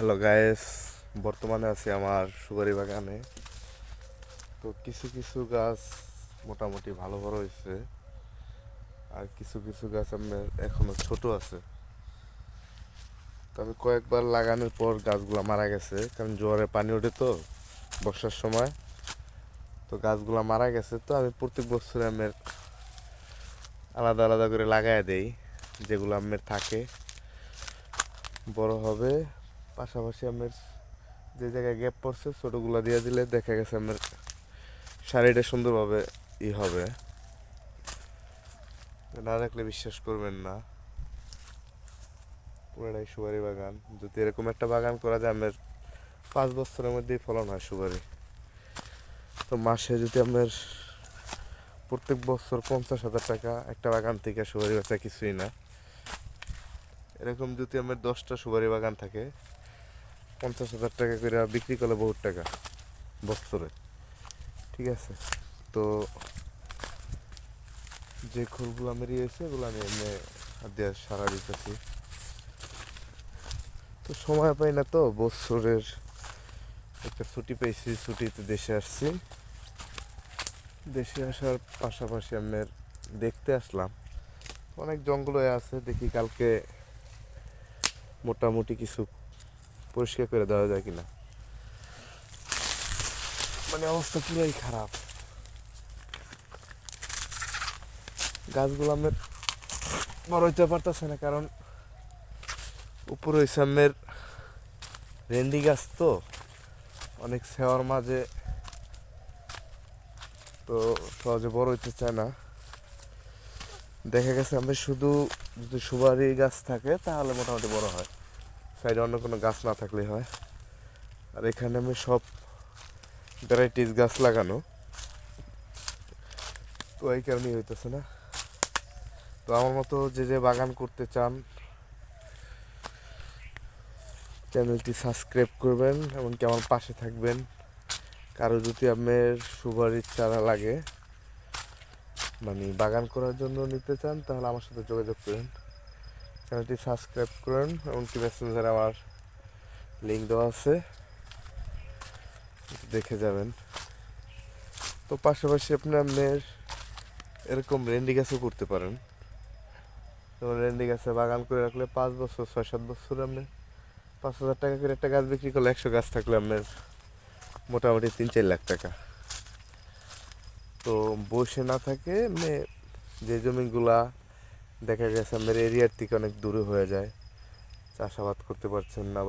Hello guys বর্তমানে আছি আমার সুপারি বাগানে। তো কিছু কিছু গাছ মোটামুটি ভালো বড় হয়েছে। আর কিছু কিছু গাছ আপনার এখনও ছোট আছে। তো আমি কয়েকবার লাগানোর পর গাছগুলো মারা গেছে। কারণ জোয়ারে পানি ওঠে তো বর্ষার সময়। তো গাছগুলো মারা গেছে। তো আমি প্রত্যেক বছর আমের আলাদা আলাদা করে লাগাই দেই, যেগুলো আমের থাকে। বড় হবে। পাশাপাশি আমের যে জায়গায় গ্যাপ পড়ছে, ছোটোগুলো দিয়ে দিলে দেখা গেছে আমের শাড়িটা সুন্দরভাবে ই হবে। না রাখলে বিশ্বাস করবেন না। পুরোটাই সুপারি বাগান। যদি এরকম একটা বাগান করা যায়, আমের পাঁচ বছরের মধ্যেই ফলন হয় সুপারি। তো মাসে যদি আপনার প্রত্যেক বছর পঞ্চাশ হাজার টাকা একটা বাগান থেকে সুপারি বেচা কিছুই না। এরকম যদি আমার দশটা সুপারি বাগান থাকে পঞ্চাশ হাজার টাকা করে বিক্রি করলে বহুত টাকা বছরে। ঠিক আছে? তো যে খোলগুলো আমি রয়েছে, এগুলো আমি এমনি দিয়ে সারা দিতেছি। তো সময় পাই না তো, বছরের একটা ছুটি পেয়েছি, ছুটিতে দেশে আসছি। দেশে আসার পাশাপাশি আপনার দেখতে আসলাম। অনেক জঙ্গল আছে, দেখি কালকে মোটামুটি কিছু পরিষ্কার করে দেওয়া যায় কিনা? মানে অবস্থা পুরাই খারাপ। গাছগুলো আমের বড় হইতে পারতেছে না, কারণ উপরে হয়েছে আমের রেন্ডি গাছ তো, অনেক সেওয়ার মাঝে তো সহজে বড় হইতে চায় না। দেখা গেছে আমি শুধু যদি সুপারি গাছ থাকে, তাহলে মোটামুটি বড় হয়। সাইডে অন্য কোনো গাছ না থাকলে হয়। আর এখানে আমি সব ভ্যারাইটিস গাছ লাগানো। তো এই কারণেই হইতেছে না। তো আমার মতো যে যে বাগান করতে চান, চ্যানেলটি সাবস্ক্রাইব করবেন এমনকি আমার পাশে থাকবেন। কারও যদি আপনার সুপারির চারা লাগে মানে বাগান করার জন্য নিতে চান, তাহলে আমার সাথে যোগাযোগ করুন। চ্যানেলটি সাবস্ক্রাইব করুন এমনকি মেসেঞ্জারে আমার লিঙ্ক দেওয়া আছে। দেখে যাবেন। তো পাশাপাশি আপনি আপনার এরকম রেন্ডি গাছও করতে পারেন। যেমন রেন্ডি গাছে বাগান করে রাখলে পাঁচ বছর, ছয় সাত বছর আপনি পাঁচ হাজার টাকা করে একটা গাছ বিক্রি করলে একশো গাছ থাকলে আপনার মোটামুটি তিন, চার লাখ টাকা। তো বসে না থাকে এমনি যে জমিগুলা দেখা গেছে আমাদের এরিয়ার থেকে অনেক দূরে হয়ে যায়। চাষাবাদ করতে পারছেন না।